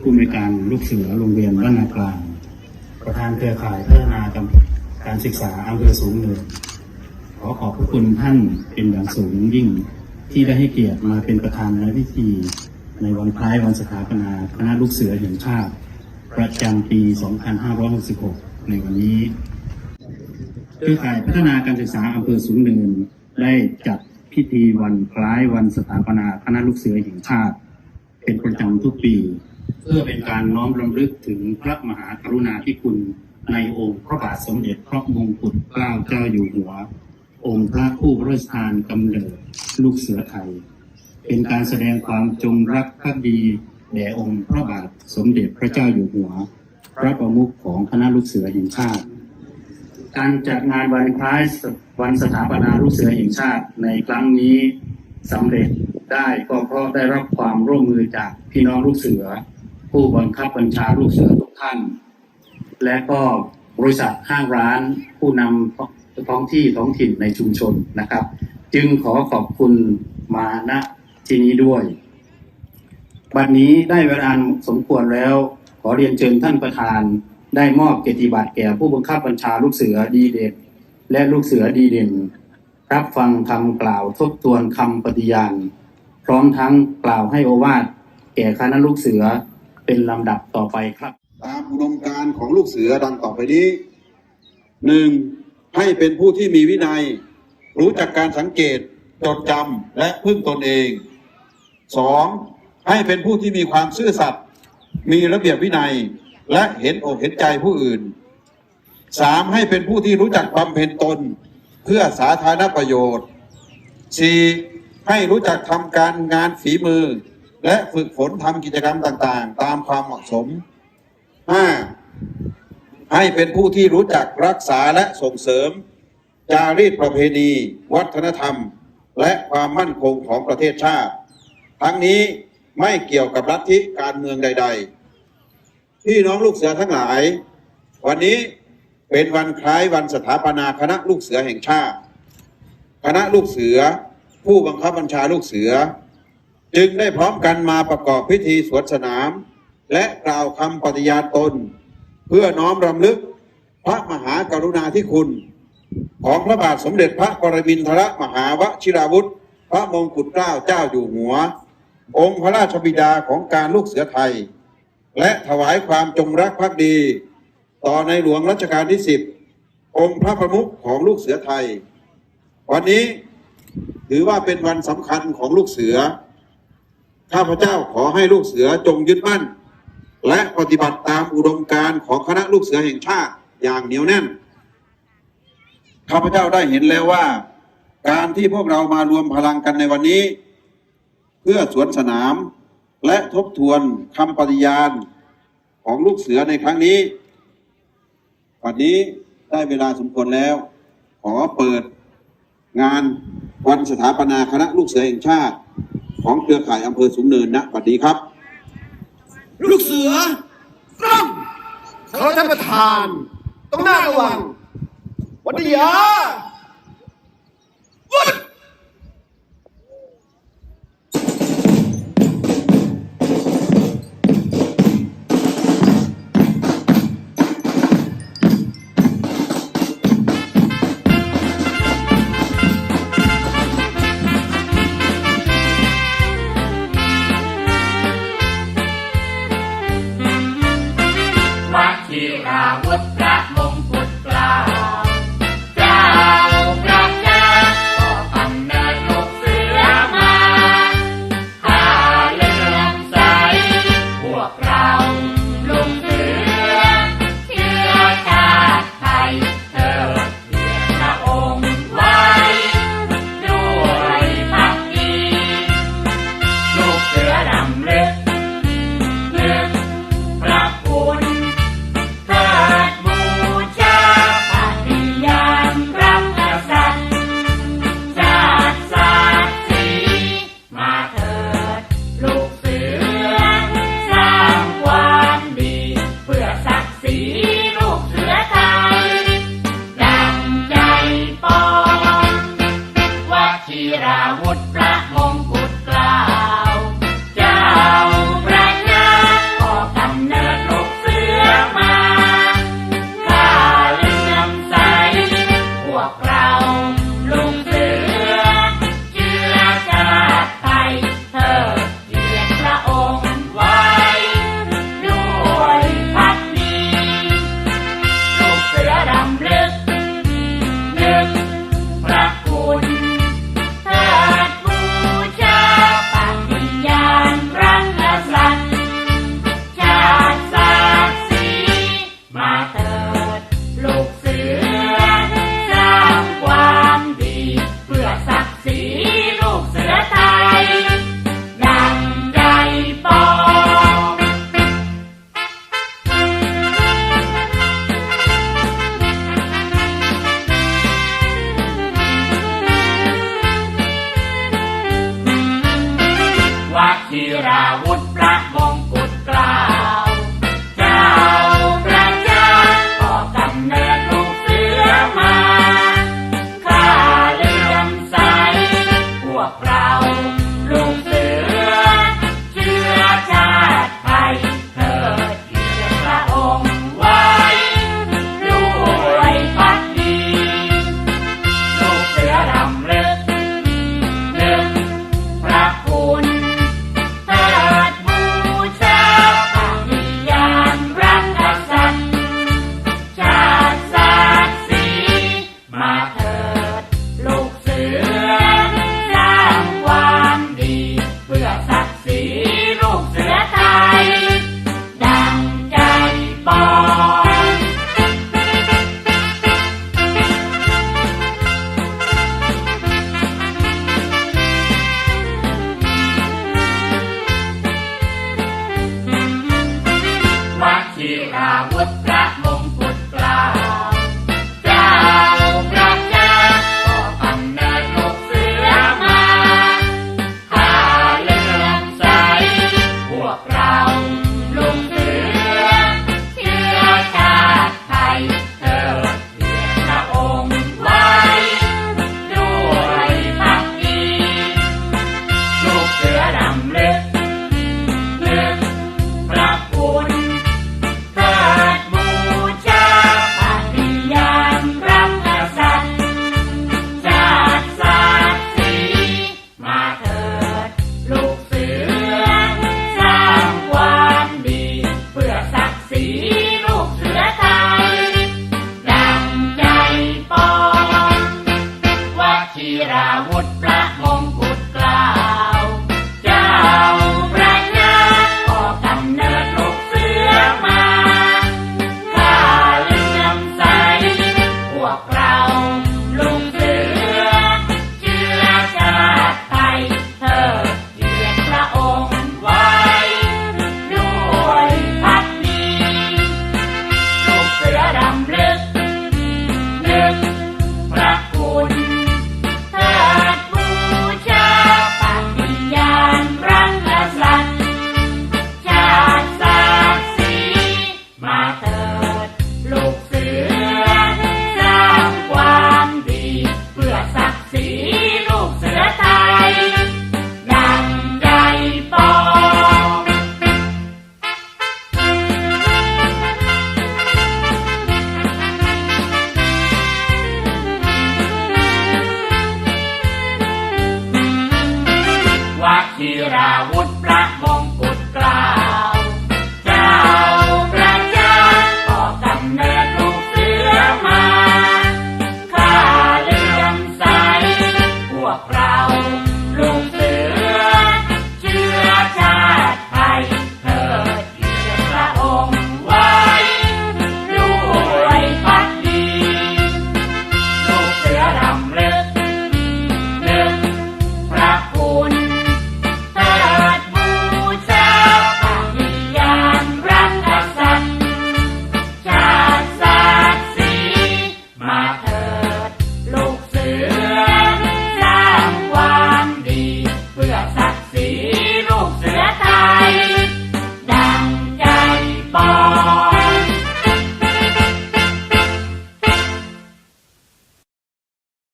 ผู้มีการลูกเสือโรงเรียนบ้านนากลาง ประธานเครือข่ายพัฒนาการการศึกษาอำเภอสูงเนินขอขอบพระคุณท่านเป็นอย่างสูงยิ่งที่ได้ให้เกียรติมาเป็นประธานในพิธี ในวันคล้ายวันสถาปนาคณะลูกเสือแห่งชาติ ประจำปี 2566 ในวันนี้ เครือข่ายพัฒนาการศึกษาอำเภอสูงเนิน ได้จัดพิธีวันคล้ายวันสถาปนาคณะลูกเสือแห่งชาติ เป็นประจำทุกปี เพื่อเป็นการน้อมรำลึกถึงพระมหากรุณาธิคุณในองค์พระบาทสมเด็จพระมงกุฎเกล้าเจ้าอยู่หัว องค์พระผู้พระราชทานกำเนิดลูกเสือไทย เป็นการแสดงความจงรักภักดีแด่องค์พระบาทสมเด็จพระเจ้าอยู่หัว พระประมุขของคณะลูกเสือแห่งชาติ การจัดงานวันคล้ายวันสถาปนาลูกเสือแห่งชาติในครั้งนี้สำเร็จ ได้ก็เพราะได้รับความร่วมมือจากพี่น้องลูกเสือ ผู้บังคับบัญชาลูกเสือทุกท่าน และก็บริษัทห้างร้านผู้นำท้องที่ท้องถิ่นในชุมชนนะครับ จึงขอขอบคุณมาณที่นี้ด้วยบัดนี้ได้เวลาสมควรแล้ว ขอเรียนเชิญท่านประธาน ได้มอบเกียรติบัตรแก่ผู้บังคับบัญชาลูกเสือดีเด่นและลูกเสือดีเด่น รับฟังคำกล่าวทบทวนคำปฏิญาณ พร้อมทั้งกล่าวให้โอวาทแก่คณะลูกเสือเป็นลำดับต่อไปครับ ตามอุดมการณ์ของลูกเสือดังต่อไปนี้หนึ่งให้เป็นผู้ที่มีวินัย รู้จักการสังเกต จดจำและพึ่งตนเองสองให้เป็นผู้ที่มีความซื่อสัตย์มีระเบียบวินัยและเห็นอกเห็นใจผู้อื่นสามให้เป็นผู้ที่รู้จักบำเพ็ญตน เพื่อสาธารณประโยชน์สี่ ให้รู้จักทำการงานฝีมือ และฝึกฝนทำกิจกรรมต่างๆ ตามความเหมาะสมห้าให้เป็นผู้ที่รู้จักรักษาและส่งเสริม จารีตประเพณี วัฒนธรรม และความมั่นคงของประเทศชาติ ทั้งนี้ไม่เกี่ยวกับลัทธิการเมืองใด ๆ พี่น้องลูกเสือทั้งหลาย วันนี้เป็นวันคล้ายวันสถาปนาคณะลูกเสือแห่งชาติ คณะลูกเสือ ผู้บังคับบัญชาลูกเสือ จึงได้พร้อมกันมาประกอบพิธีสวนสนาม และกล่าวคำปฏิญาณตน เพื่อน้อมรำลึกพระมหากรุณาธิคุณ ของพระบาทสมเด็จพระปรมินทรมหาวชิราวุธ พระมงกุฎเกล้าเจ้าอยู่หัว องค์พระราชบิดาของการลูกเสือไทย และถวายความจงรักภักดี ต่อในหลวงรัชกาลที่สิบองค์พระประมุขของลูกเสือไทย วันนี้ ถือว่าเป็นวันสำคัญของลูกเสือ ข้าพเจ้าขอให้ลูกเสือจงยึดมั่น และปฏิบัติตามอุดมการณ์ของคณะลูกเสือแห่งชาติอย่างเหนียวแน่น ข้าพเจ้าได้เห็นแล้วว่า การที่พวกเรามารวมพลังกันในวันนี้ เพื่อสวนสนาม และทบทวนคำปฏิญาณของลูกเสือในครั้งนี้วันนี้ได้เวลาสมควรแล้ว ขอเปิดงาน วันสถาปนาคณะลูกเสือแห่งชาติ ของเครือข่ายอำเภอสูงเนินนะบัดนี้ครับ ลูกเสือร่องขอท่านประธาน ต้องหน้าระวัง วัดยา What. ธีราวุธพระมง อาวุธ ธีราวุฒิพระ